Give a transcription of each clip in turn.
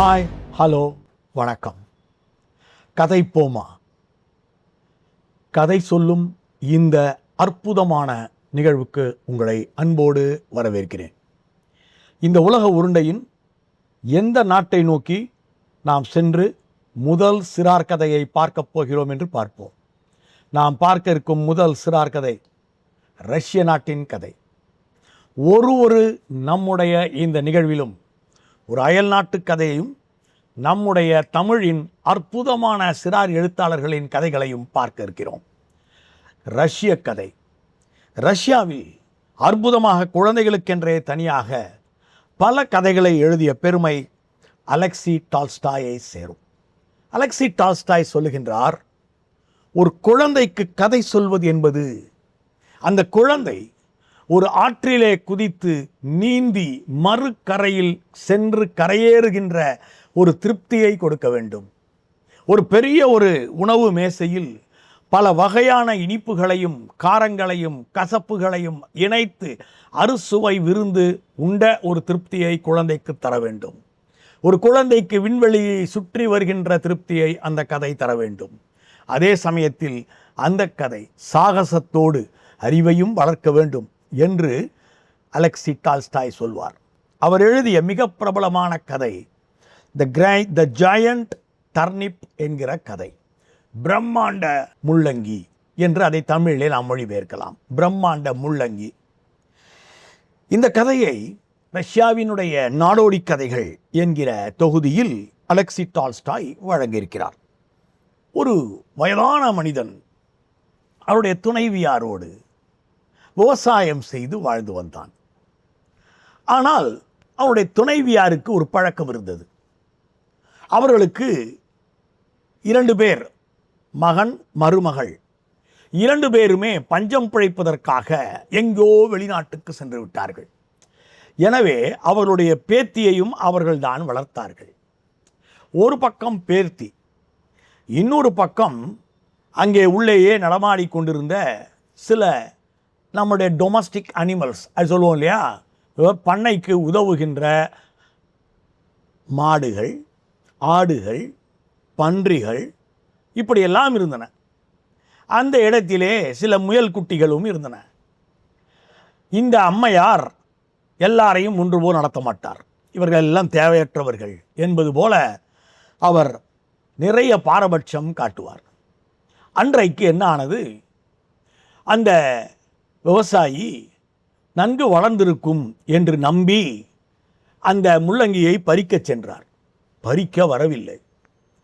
Hi hello வணக்கம். கதை போமா? கதை சொல்லும் இந்த அற்புதமான நிகழ்வுக்கு உங்களை அன்போடு வரவேற்கிறேன். இந்த உலக உருண்டையின் எந்த நாட்டை நோக்கி நாம் சென்று முதல் சிறார் கதையை பார்க்கப் போகிறோம் என்று பார்ப்போம். நாம் பார்க்க இருக்கும் முதல் சிறார் கதை ரஷ்ய நாட்டின் கதை. ஒரு ஒரு நம்முடைய இந்த நிகழ்விலும் ஒரு அயல் நாட்டு கதையையும் நம்முடைய தமிழின் அற்புதமான சிறார் எழுத்தாளர்களின் கதைகளையும் பார்க்க இருக்கிறோம். ரஷ்ய கதை. ரஷ்யாவில் அற்புதமாக குழந்தைகளுக்கென்றே தனியாக பல கதைகளை எழுதிய பெருமை அலெக்சி டால்ஸ்டாயை சேரும். அலெக்சி டால்ஸ்டாய் சொல்லுகின்றார் ஒரு குழந்தைக்கு கதை சொல்வது என்பது அந்த குழந்தை ஒரு ஆற்றிலே குதித்து நீந்தி மறுகரையில் சென்று கரையேறுகின்ற ஒரு திருப்தியை கொடுக்க வேண்டும். ஒரு பெரிய ஒரு உணவு மேசையில் பல வகையான இனிப்புகளையும் காரங்களையும் கசப்புகளையும் இணைத்து அறுசுவை விருந்து உண்ட ஒரு திருப்தியை குழந்தைக்கு தர வேண்டும். ஒரு குழந்தைக்கு விண்வெளியை சுற்றி வருகின்ற திருப்தியை அந்த கதை தர வேண்டும். அதே சமயத்தில் அந்த கதை சாகசத்தோடு அறிவையும் வளர்க்க வேண்டும். என்று அலெக்சி டால்ஸ்டாய் சொல்வார். அவர் எழுதிய மிக பிரபலமான கதை த கிரை த ஜாயண்ட் டர்னிப் என்கிற கதை. பிரம்மாண்ட முள்ளங்கி என்று அதை தமிழிலே நாம் மொழிபெயர்க்கலாம். பிரம்மாண்ட முள்ளங்கி. இந்த கதையை ரஷ்யாவினுடைய நாடோடி கதைகள் என்கிற தொகுதியில் அலெக்சி டால்ஸ்டாய் வழங்கியிருக்கிறார். ஒரு வயதான மனிதன் அவருடைய துணைவியாரோடு விவசாயம் செய்து வாழ்ந்து வந்தான். ஆனால் அவருடைய துணைவியாருக்கு ஒரு பழக்கம் இருந்தது. அவர்களுக்கு இரண்டு பேர் மகன் மருமகள். இரண்டு பேருமே பஞ்சம் பிழைப்பதற்காக எங்கோ வெளிநாட்டுக்கு சென்று விட்டார்கள். எனவே அவர்களுடைய பேத்தியையும் அவர்கள்தான் வளர்த்தார்கள். ஒரு பக்கம் பேர்த்தி இன்னொரு பக்கம் அங்கே உள்ளேயே நடமாடி கொண்டிருந்த சில நம்முடைய டொமஸ்டிக் அனிமல்ஸ் அது சொல்லுவோம் இல்லையா? பண்ணைக்கு உதவுகின்ற மாடுகள் ஆடுகள் பன்றிகள் இப்படியெல்லாம் இருந்தன. அந்த இடத்திலே சில முயல் குட்டிகளும் இருந்தன. இந்த அம்மையார் எல்லாரையும் ஒன்று போல் நடத்த மாட்டார். இவர்கள் எல்லாம் தேவையற்றவர்கள் என்பது போல அவர் நிறைய பாரபட்சம் காட்டுவார். அன்றைக்கு என்ன ஆனது? அந்த விவசாயி நன்கு வளர்ந்திருக்கும் என்று நம்பி அந்த முள்ளங்கியை பறிக்கச் சென்றார். பறிக்க வரவில்லை.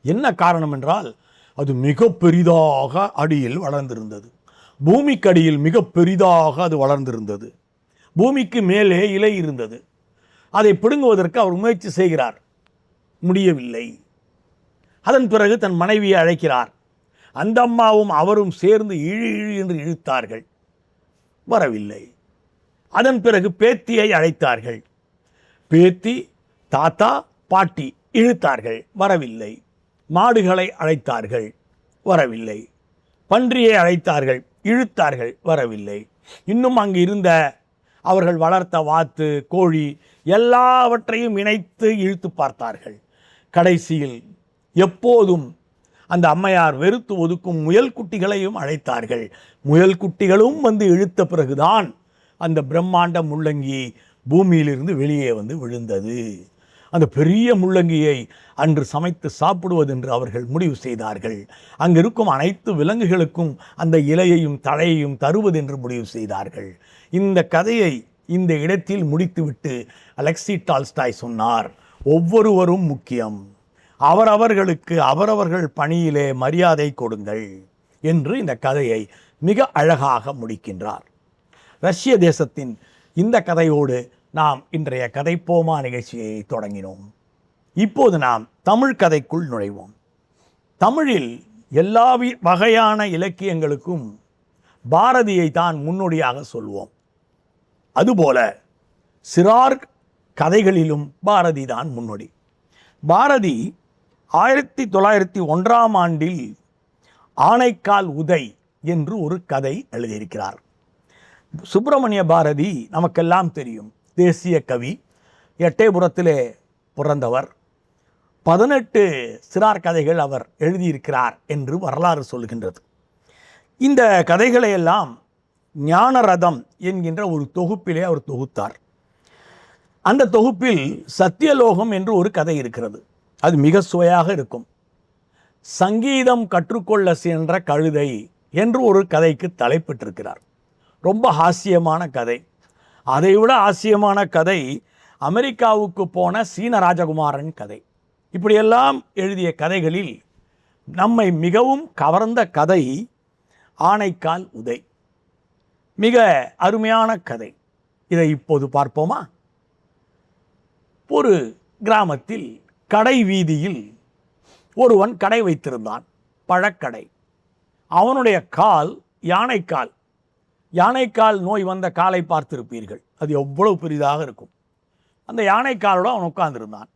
என்ன காரணம் என்றால் அது மிக பெரிதாக அடியில் வளர்ந்திருந்தது. பூமிக்கடியில் மிக பெரிதாக அது வளர்ந்திருந்தது. பூமிக்கு மேலே இலை இருந்தது. அதை பிடுங்குவதற்கு அவர் முயற்சி செய்கிறார். முடியவில்லை. அதன் பிறகு தன் மனைவியை அழைக்கிறார். அந்த அம்மாவும் அவரும் சேர்ந்து இழு இழு என்று இழுத்தார்கள். வரவில்லை. அதன் பிறகு பேத்தியை அழைத்தார்கள். பேத்தி தாத்தா பாட்டி இழுத்தார்கள். வரவில்லை. மாடுகளை அழைத்தார்கள். வரவில்லை. பன்றியை அழைத்தார்கள். இழுத்தார்கள். வரவில்லை. இன்னும் அங்கு இருந்த அவர்கள் வளர்த்த வாத்து கோழி எல்லாவற்றையும் இணைத்து இழுத்து பார்த்தார்கள். கடைசியில் எப்போதும் அந்த அம்மையார் வெறுத்து ஒதுக்கும் முயல் குட்டிகளையும் அழைத்தார்கள். முயல் குட்டிகளும் வந்து இழுத்த பிறகுதான் அந்த பிரம்மாண்ட முள்ளங்கி பூமியிலிருந்து வெளியே வந்து விழுந்தது. அந்த பெரிய முள்ளங்கியை அன்று சமைத்து சாப்பிடுவதென்று அவர்கள் முடிவு செய்தார்கள். அங்கு இருக்கும் அனைத்து விலங்குகளுக்கும் அந்த இலையையும் தழையையும் தருவதென்று முடிவு செய்தார்கள். இந்த கதையை இந்த இடத்தில் முடித்துவிட்டு அலெக்சி டால்ஸ்டாய் சொன்னார். ஒவ்வொருவரும் முக்கியம். அவரவர்களுக்கு அவரவர்கள் பணியிலே மரியாதை கொடுங்கள் என்று இந்த கதையை மிக அழகாக முடிக்கின்றார். ரஷ்ய தேசத்தின் இந்த கதையோடு நாம் இன்றைய கதைப்போமா நிகழ்ச்சியை தொடங்கினோம். இப்போது நாம் தமிழ் கதைக்குள் நுழைவோம். தமிழில் எல்லா வகையான இலக்கியங்களுக்கும் பாரதியை தான் முன்னோடியாக சொல்வோம். அதுபோல சிறார் கதைகளிலும் பாரதி தான் முன்னோடி. பாரதி ஆயிரத்தி தொள்ளாயிரத்தி ஒன்றாம் ஆண்டில் ஆனைக்கால் உதை என்று ஒரு கதை எழுதியிருக்கிறார். சுப்பிரமணிய பாரதி நமக்கெல்லாம் தெரியும். தேசிய கவி எட்டயபுரத்திலே பிறந்தவர். பதினெட்டு சிறார் கதைகள் அவர் எழுதியிருக்கிறார் என்று வரலாறு சொல்கின்றது. இந்த கதைகளையெல்லாம் ஞானரதம் என்கின்ற ஒரு தொகுப்பிலே அவர் தொகுத்தார். அந்த தொகுப்பில் சத்தியலோகம் என்று ஒரு கதை இருக்கிறது. அது மிக சுவையாக இருக்கும். சங்கீதம் கற்றுக்கொள்ள சென்ற கழுதை என்று ஒரு கதைக்கு தலைப்பிட்டிருக்கிறார். ரொம்ப ஹாஸ்யமான கதை. அதைவிட ஆசியமான கதை அமெரிக்காவுக்கு போன சீன ராஜகுமாரன் கதை. இப்படியெல்லாம் எழுதிய கதைகளில் நம்மை மிகவும் கவர்ந்த கதை ஆனைக்கால் உதை. மிக அருமையான கதை. இதை இப்போது பார்ப்போமா? ஒரு கிராமத்தில் கடை வீதியில் ஒருவன் கடை வைத்திருந்தான். பழக்கடை. அவனுடைய கால் யானைக்கால். யானைக்கால் நோய் வந்த காலை பார்த்திருப்பீர்கள். அது எவ்வளவு பெரிதாக இருக்கும். அந்த யானைக்காலோடு அவன் உட்கார்ந்திருந்தான்.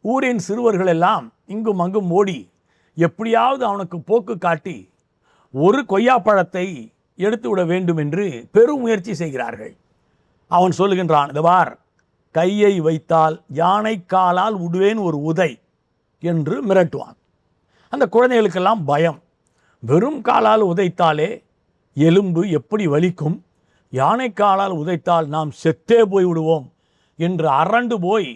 ஊரின் சிறுவர்கள் எல்லாம் இங்கும் அங்கும் ஓடி எப்படியாவது அவனுக்கு போக்கு காட்டி ஒரு கொய்யாப்பழத்தை எடுத்து விட வேண்டும் என்று பெரும் முயற்சி செய்கிறார்கள். அவன் சொல்லுகின்றான் இதுவார் கையை வைத்தால் யானை காலால் விடுவேன் ஒரு உதை என்று மிரட்டுவான். அந்த குழந்தைகளுக்கெல்லாம் பயம். வெறும் காலால் உதைத்தாலே எலும்பு எப்படி வலிக்கும்? யானைக்காலால் உதைத்தால் நாம் செத்தே போய் விடுவோம் என்று அரண்டு போய்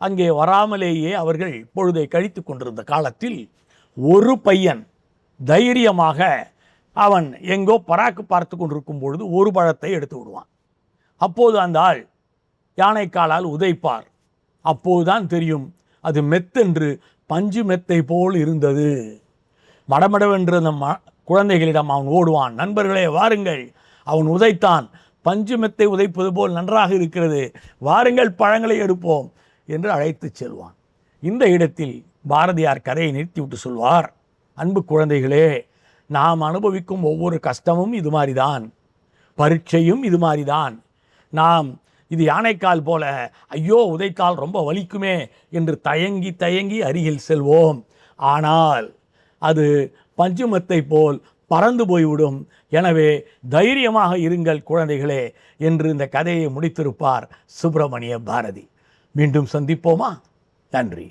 அங்கே வராமலேயே அவர்கள் பொழுதை கழித்து கொண்டிருந்த காலத்தில் ஒரு பையன் தைரியமாக அவன் எங்கோ பராக்கு பார்த்து கொண்டிருக்கும் பொழுது ஒரு பழத்தை எடுத்து விடுவான். அப்போது அந்த ஆள் யானைக்காலால் உதைப்பார். அப்போதுதான் தெரியும் அது மெத்தென்று பஞ்சு மெத்தை போல் இருந்தது. மடமடவென்று அந்த ம குழந்தைகளிடம் அவன் ஓடுவான் நண்பர்களே வாருங்கள். அவன் உதைத்தான் பஞ்சு மெத்தை உதைப்பது போல் நன்றாக இருக்கிறது வாருங்கள் பழங்களை எடுப்போம் என்று அழைத்துச் செல்வான். இந்த இடத்தில் பாரதியார் கதையை நிறுத்திவிட்டு சொல்வார் அன்பு குழந்தைகளே நாம் அனுபவிக்கும் ஒவ்வொரு கஷ்டமும் இது மாதிரிதான் பரீட்சையும் இது மாதிரிதான் நாம் இது யானைக்கால் போல. ஐயோ உதைத்தால் ரொம்ப வலிக்குமே என்று தயங்கி தயங்கி அருகில் செல்வோம். ஆனால் அது பஞ்சுமத்தை போல் பறந்து போய்விடும். எனவே தைரியமாக இருங்கள் குழந்தைகளே என்று இந்த கதையை முடித்திருப்பார் சுப்பிரமணிய பாரதி. மீண்டும் சந்திப்போமா? நன்றி.